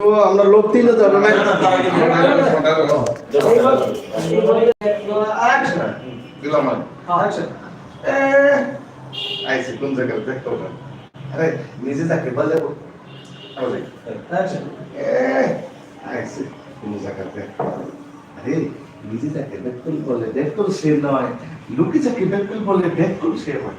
তো আমরা লোক যেতে হবে দিলাম আইসি কোন জায়গায় দেখতে আরে নিজে যাকে বলে আইসি কোন জায়গাতে আরে নিজে যাকে দেখতুল বলে দেখতুল সে নয়। লোকে যাকে দেখতুল বলে দেখতুল সে হয়।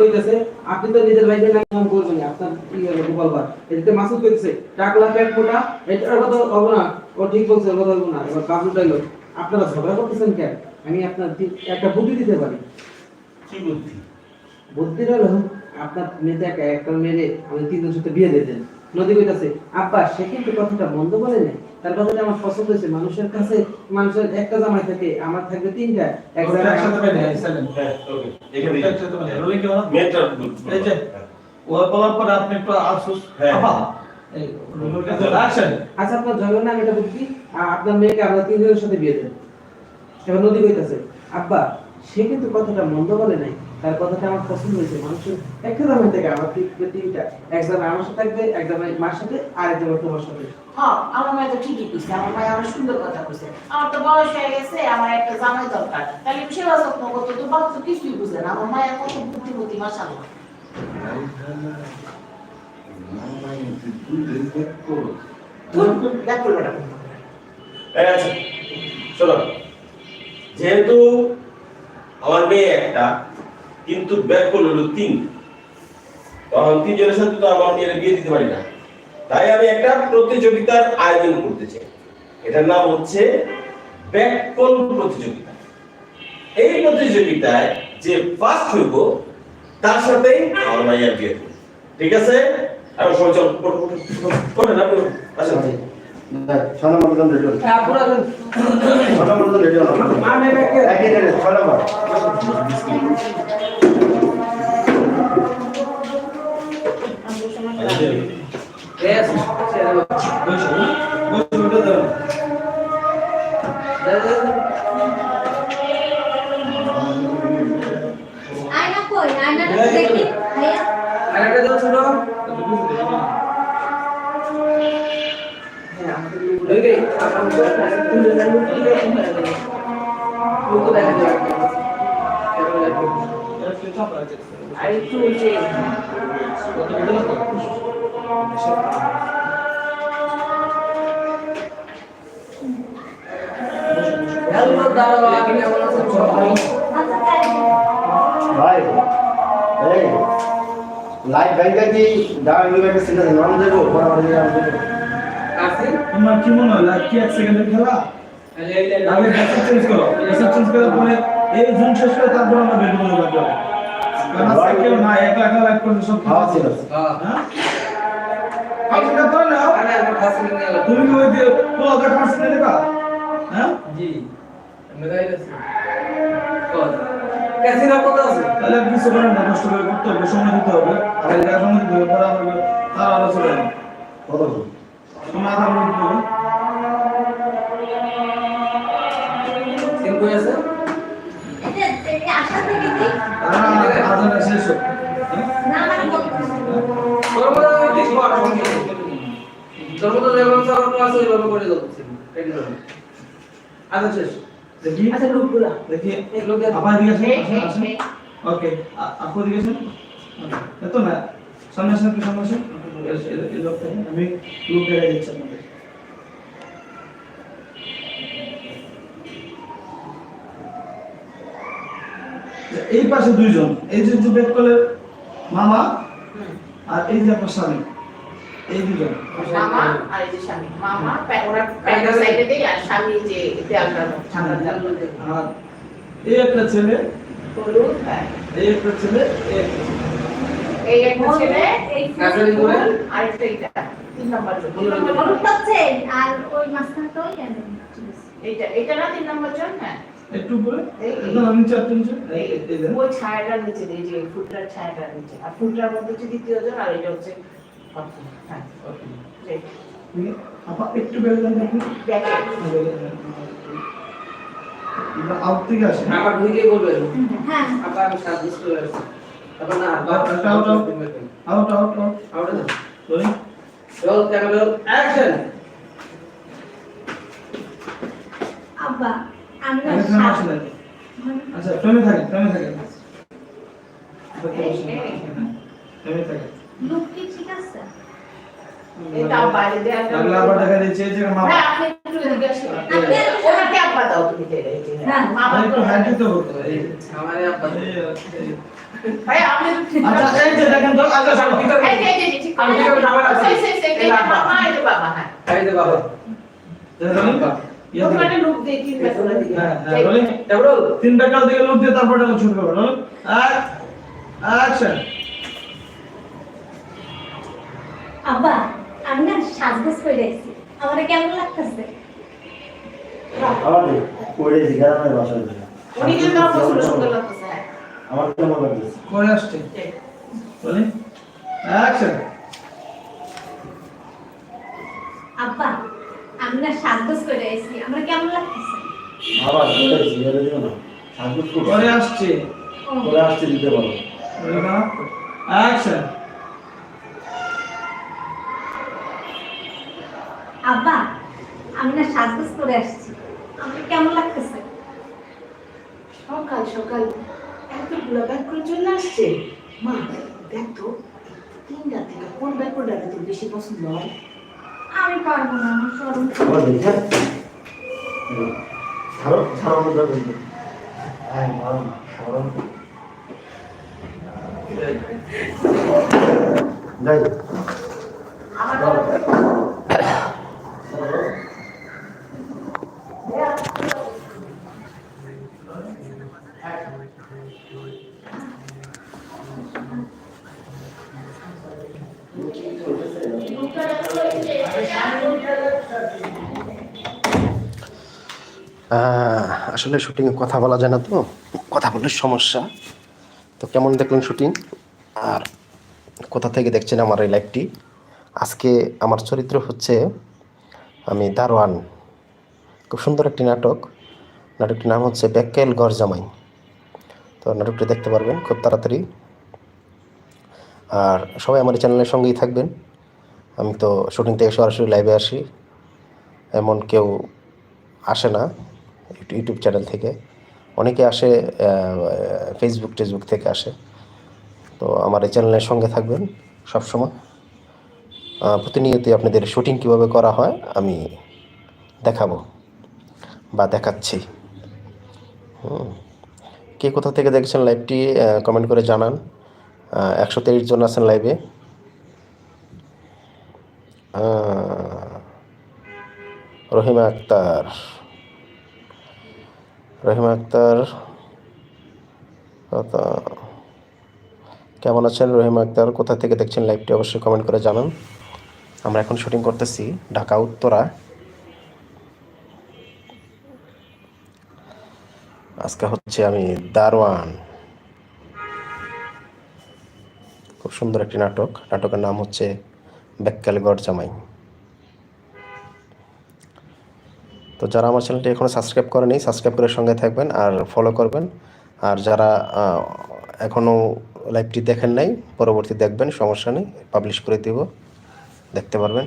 কইতেছে আপনি তো নিজের ভাইদের নাম করবেন আপনার কি হলো গোপালবার। এদিকে মাসুদ কইতেছে টাকলা এটার কথা হবে না ও ঠিক বলছে কথা হবে না এবার কাজ আপনারা ঝগড়া করতেছেন কেন? আমি আপনার একটা বুদ্ধি দিতে পারি। কি বুদ্ধি? বুদ্ধিটা হলো আপনার মেয়েতে একটা মেয়ে আমি তিনজন সাথে বিয়ে দিয়ে দেন। নদী কইতাছে আব্বা সে কিন্তু কথাটা মন্দ বলে নাই। তার কথাটা আমার পছন্দ হয়েছে। মানুষের কাছে মানুষের একটা জামাই থাকে আমার থাকবে তিনটা। এক একসাথে পাই হ্যাঁ ওকে এখানে একসাথে পাই না রোলিং কেমন মেয়েটা এই যে ও বলার পরে আপনি একটু আফসোস। হ্যাঁ। এই রোলিং অ্যাকশন আচ্ছা। আপনার ঝগড়া না এটা বুঝি আপনার মেয়েকে আমরা তিনজনের সাথে বিয়ে দেন এবার নদী কইতাছে আব্বা সে কিন্তু কথাটা মন্দ বলে নাই। তার কথাটা আমার পছন্দ হয়েছে মানুষের একটা জামাই থেকে আমার তিন- তিনটা। এক জামাই আমার সাথে থাকবে একজন মার সাথে আর একজন তোমার সাথে। হ্যাঁ আমার মায়ের তো ঠিকই কইছে আমার মায়ের আমার সুন্দর কথা কইছে। আমার তো বয়স হয়ে গেছে আমার একটা জামাই দরকার। তাহলে আমি সেবা যত্ন করতো তো কিছুই বুঝে না। আমার মায়ের কত বুদ্ধিমতী মাসাল্লাহ আচ্ছা যেহেতু আমার মেয়ে একটা কিন্তু ব্যাক করল হলো তিন তখন তিনজনের সাথে তো আমার মেয়ের বিয়ে দিতে পারি না তাই আমি একটা প্রতিযোগিতার আয়োজন করতে চাই এটার নাম হচ্ছে ব্যাককল প্রতিযোগিতা এই প্রতিযোগিতায় যে ফার্স্ট হইব তার সাথেই আমার মাইয়ার বিয়ে। ঠিক আছে আর সবাই আপনি আসেন ছয় নম্বর পর্যন্ত রেডি আপনারা ছয় নম্বর পর্যন্ত রেডি মেয়েকে একই জায়গায় ছয় নম্বর। আয়না কই? আয়নাটা তো দেখি। আর একটু যে ভাই এই লাইট ব্যাংকে কি ডাউন লিমিটেড সেন্টার নাম দেবো? তোমার কি মনে হয়? কি এক সেকেন্ডের খেলা? আগে চেঞ্জ করো। ড্রেসিং চেঞ্জ করার পরে এই জুন শেষ করে তারপর আমরা বের করে কারণ আজকে না একলা একলা লাইক করতে সব হ্যাঁ হ্যাঁ। করে কাছে নিয়ে এলো তুমি কি ওই যে না দেবা? হ্যাঁ? জি। আছে কত কত আছে? তাহলে কিছু করেন না কষ্ট করে করতে হবে সময় দিতে হবে। আর এই জায়গায় সময় দিতে হবে পরে তার আলোচনা কত তুমি আধা ঘণ্টা দিতে হবে সিম কই আছে? এটা এটা আশা থেকে কি আর আধাটা শেষ মধ্যে যেমন সবার ক্লাস ওইভাবে করে দাও সিম রেডি করো আচ্ছা শেষ দেখি আচ্ছা গ্রুপগুলা দেখি এই। লোকে আবার। ওকে আপু দিকে আসেন। এত না। সামনে আসেন সামনে আমি লোক দেখা দিচ্ছি আপনাদের এই পাশে দুইজন এই যে যে ব্যাক কলের মামা আর এই যে আপনার স্বামী এই দুজন মামা আর এই যে স্বামী। মামা প্যা- ওরা সাইডে দেয় আর স্বামী যে দেয়ালটা ঠান্ডা দেয়াল আর এই একটা ছেলে হ্যাঁ। এই একটা ছেলে এই একটা এই একটা ছেলে এই কাজের করে আরেকটা এটা তিন নাম্বার জন তিন হলুদ নাম্বার জন। হচ্ছে আর ওই এইটা এটা না তিন নাম্বার জন হ্যাঁ। একটু উপরে এই- এই- একদম নিচে আর নিচে। এই এই দেন। ওই ছায়াটার নিচে এই যে ফুটটার ছায়াটার নিচে। আর ফুটটার মধ্যে হচ্ছে দ্বিতীয় জন আর এটা হচ্ছে প্রথম। হ্যাঁ এই। আপা একটু বেড়ে দেন দেখুন আউট থেকে আসে আবার ঢুকে বলবেন। হ্যাঁ। আবার আমি দিন আসছি তারপর না out out out out out rolling camera action! আব্বা আমি না এখানে সাত- আসলে আচ্ছা ফ্রেমে থাকে ফ্রেমে থাকে ফ্রেমে থাকে লুক কি ঠিক আছে? এটা বাইরে দেয়া লাগলে আবার দেখা দিচ্ছে যে মা আপনি একটু তিনটা কাল দিকে লুক দিয়ে করবে অ্যাকশন আব্বা, আমি না সাজগোজ করে আমার কেমন লাগতেছে? আমার দিকে পড়ে গ্রামের বাসা। উনি কিন্তু আমার পছন্দ সুন্দর লাগতেছে। আমার কেমন লাগতেছে করে আসছে। এই। অ্যাকশন। আব্বা আমি না সাজগোজ করে আইছি। আমার কেমন লাগতেছে? দিও না। সাজুক করে আসছে। করে আসতে দিতে পারো অ্যাকশন। আব্বা আমি সাজগোজ করে আসছি। কেমন লাগতেছে? সকাল সকাল। এতগুলো ব্যাগ করে চলে আসছে? মা দেখ তো তিনটা থেকে কোন ব্যাগ করে তোর বেশি পছন্দ হয়? আমি পারব না আমার সরম ছাড়ো ছাড়ো মারো না ছাড়ো। যাই। আমার আসলে শুটিংয়ে কথা বলা যায় না তো। কথা বললে সমস্যা। তো কেমন দেখলেন শুটিং? আর কোথা থেকে দেখছেন আমার এই লাইভটি? আজকে আমার চরিত্র হচ্ছে আমি দারোয়ান। খুব সুন্দর একটি নাটক। নাটকটির নাম হচ্ছে ব্যাকেল গরজামাই। তো নাটকটি দেখতে পারবেন খুব তাড়াতাড়ি। আর সবাই আমার চ্যানেলের সঙ্গেই থাকবেন। আমি তো শুটিং থেকে সরাসরি লাইভে আসি, এমন কেউ আসে না ইউটিউব চ্যানেল থেকে। অনেকে আসে ফেসবুক টেসবুক থেকে আসে। তো আমার এই চ্যানেলের সঙ্গে থাকবেন সবসময়। প্রতিনিয়তই আপনাদের শুটিং কীভাবে করা হয় আমি দেখাবো বা দেখাচ্ছি। হুম। কে কোথা থেকে দেখছেন লাইভটি কমেন্ট করে জানান। একশো তেইশ জন আছেন লাইভে রহিমা আক্তার। রহিমা আক্তার কেমন আছেন রহিমা আক্তার? কোথা থেকে দেখছেন লাইভটি অবশ্যই কমেন্ট করে জানান। আমরা এখন শুটিং করতেছি ঢাকা, উত্তরা। আজকে হচ্ছে আমি দারওয়ান খুব সুন্দর একটি নাটক। নাটকের নাম হচ্ছে বেক্কাল গড় জামাই। তো যারা আমার চ্যানেলটি এখনও সাবস্ক্রাইব করেনি সাবস্ক্রাইব করে সঙ্গে থাকবেন আর ফলো করবেন। আর যারা এখনও লাইভটি দেখেন নাই, পরবর্তী দেখবেন, সমস্যা নেই পাবলিশ করে দেব। দেখতে পারবেন।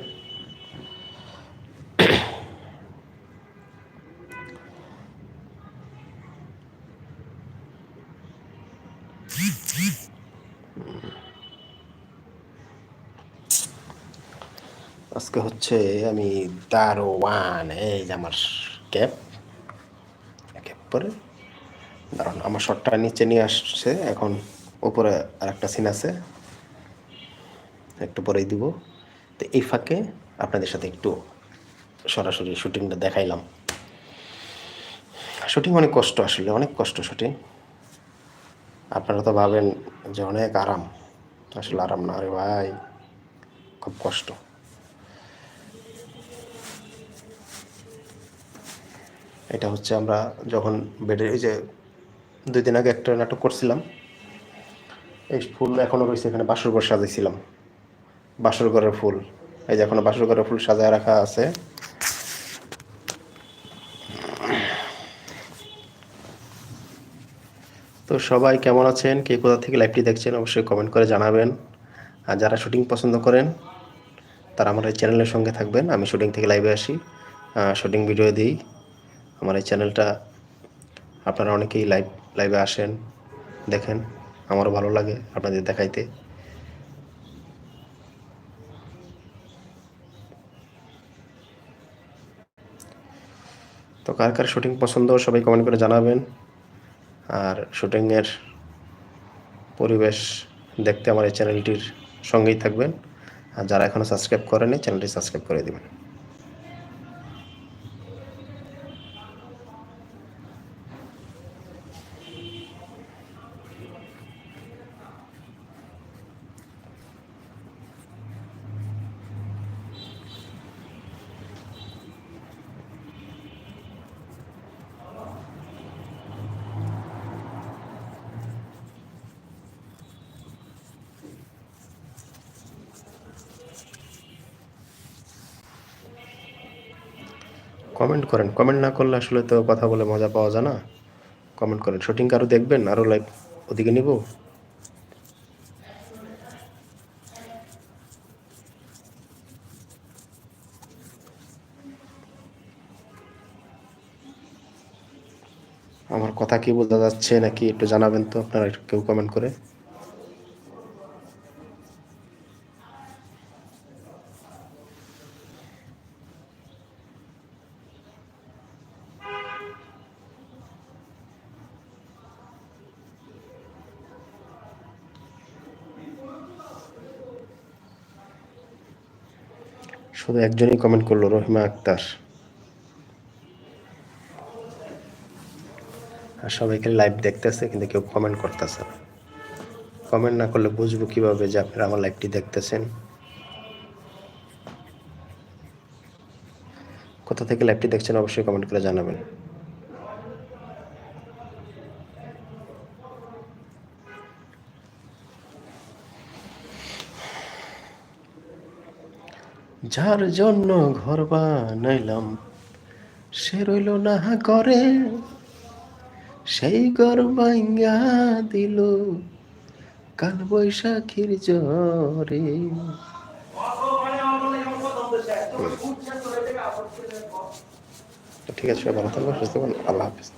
আজকে হচ্ছে আমি দারোয়ান এই যে আমার ক্যাপ ক্যাপ পরে দাঁড়ান আমার শটটা নিচে নিয়ে আসছে, এখন উপরে আর একটা সিন আছে। একটু পরেই দিব। তো এই ফাঁকে আপনাদের সাথে একটু সরাসরি শুটিংটা দেখাইলাম। শুটিং অনেক কষ্ট আসলে, অনেক কষ্ট শুটিং। আপনারা তো ভাবেন যে অনেক আরাম। আসলে আরাম না রে ভাই, খুব কষ্ট। এটা হচ্ছে আমরা যখন বেডে, এই যে দুই দিন আগে একটা নাটক করছিলাম, এই ফুল এখনও রয়েছে, এখানে বাসর ঘর সাজাইছিলাম। বাসর ঘরের ফুল, এই যে এখনও বাসর ঘরের ফুল সাজায় রাখা আছে। তো সবাই কেমন আছেন? কে কোথা থেকে লাইভটি দেখছেন অবশ্যই কমেন্ট করে জানাবেন। আর যারা শুটিং পছন্দ করেন, তারা আমার এই চ্যানেলের সঙ্গে থাকবেন। আমি শুটিং থেকে লাইভে আসি। শুটিং ভিডিও দিই। আমার এই চ্যানেলটা আপনারা অনেকেই লাইভ লাইভে আসেন, দেখেন, আমারও ভালো লাগে আপনাদের দেখাইতে। তো কার কার শুটিং পছন্দ, সবাই কমেন্ট করে জানাবেন। আর শুটিংয়ের পরিবেশ দেখতে আমার এই চ্যানেলটির সঙ্গেই থাকবেন। আর যারা এখনও সাবস্ক্রাইব করেনি চ্যানেলটি সাবস্ক্রাইব করে দেবেন। কমেন্ট করেন। কমেন্ট না করলে আসলে তো কথা বলে মজা পাওয়া যায় না। কমেন্ট করেন। শুটিং আরও দেখবেন আরও লাইভ ওদিকে নিব। আমার কথা কি বোঝা যাচ্ছে নাকি একটু জানাবেন তো আপনারা, কেউ কমেন্ট করে। শুধু একজনই কমেন্ট করল, রহিমা আক্তার। আর সবাইকে লাইভ দেখতেছে, কিন্তু কেউ কমেন্ট করতেছে কমেন্ট না করলে বুঝব কীভাবে যে আপনারা আমার লাইভটি দেখতেছেন। কোথা থেকে লাইভটি দেখছেন অবশ্যই কমেন্ট করে জানাবেন। যার জন্য ঘর বানাইলাম, সে রইল না করে সেই ঘর ভাঙ্গা দিল কাল বৈশাখীর জ্বরে। তো ঠিক আছে, ভালো সুস্থ আল্লাহ হাফিজ।